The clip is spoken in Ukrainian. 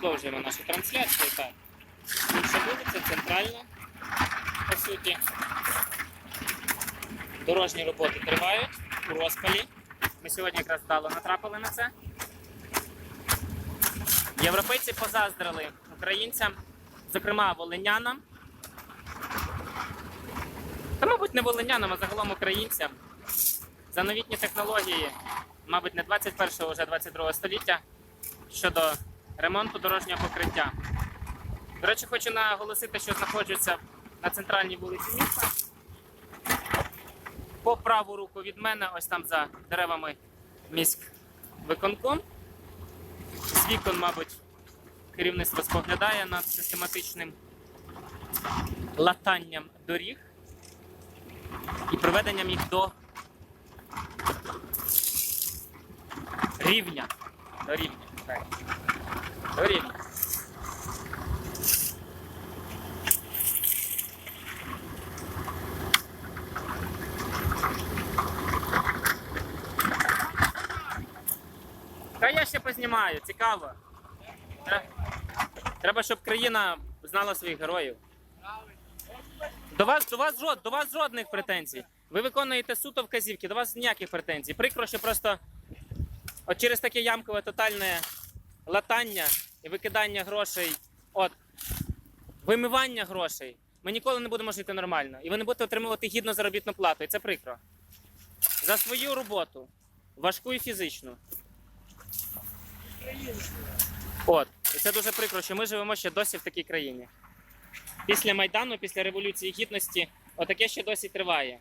продовжуємо нашу трансляцію. Так. Інша вулиця, центральна, по суті. Дорожні роботи тривають у розпалі. Ми сьогодні якраз вдало натрапили на це. Європейці позаздрили українцям, зокрема волинянам. Та, мабуть, не волинянам, а загалом українцям. За новітні технології, мабуть, не 21-го, вже 22 століття щодо ремонту дорожнього покриття. До речі, хочу наголосити, що знаходжуся на центральній вулиці міста. По праву руку від мене, ось там за деревами міськвиконком. З вікон, мабуть, керівництво споглядає над систематичним латанням доріг і приведенням їх до рівня. До рівня. Так. До. Та я ще познімаю, цікаво. Тре- Треба, щоб країна знала своїх героїв. До вас, до вас, жод, до вас жодних претензій. Ви виконуєте суто вказівки, до вас ніяких претензій. Прикро, що просто от через таке ямкове тотальне латання і викидання грошей, от вимивання грошей, ми ніколи не будемо жити нормально. І ви не будете отримувати гідну заробітну плату. І це прикро. За свою роботу, важку і фізичну. От, і це дуже прикро, що ми живемо ще досі в такій країні. Після Майдану, після Революції Гідності, отаке ще досі триває.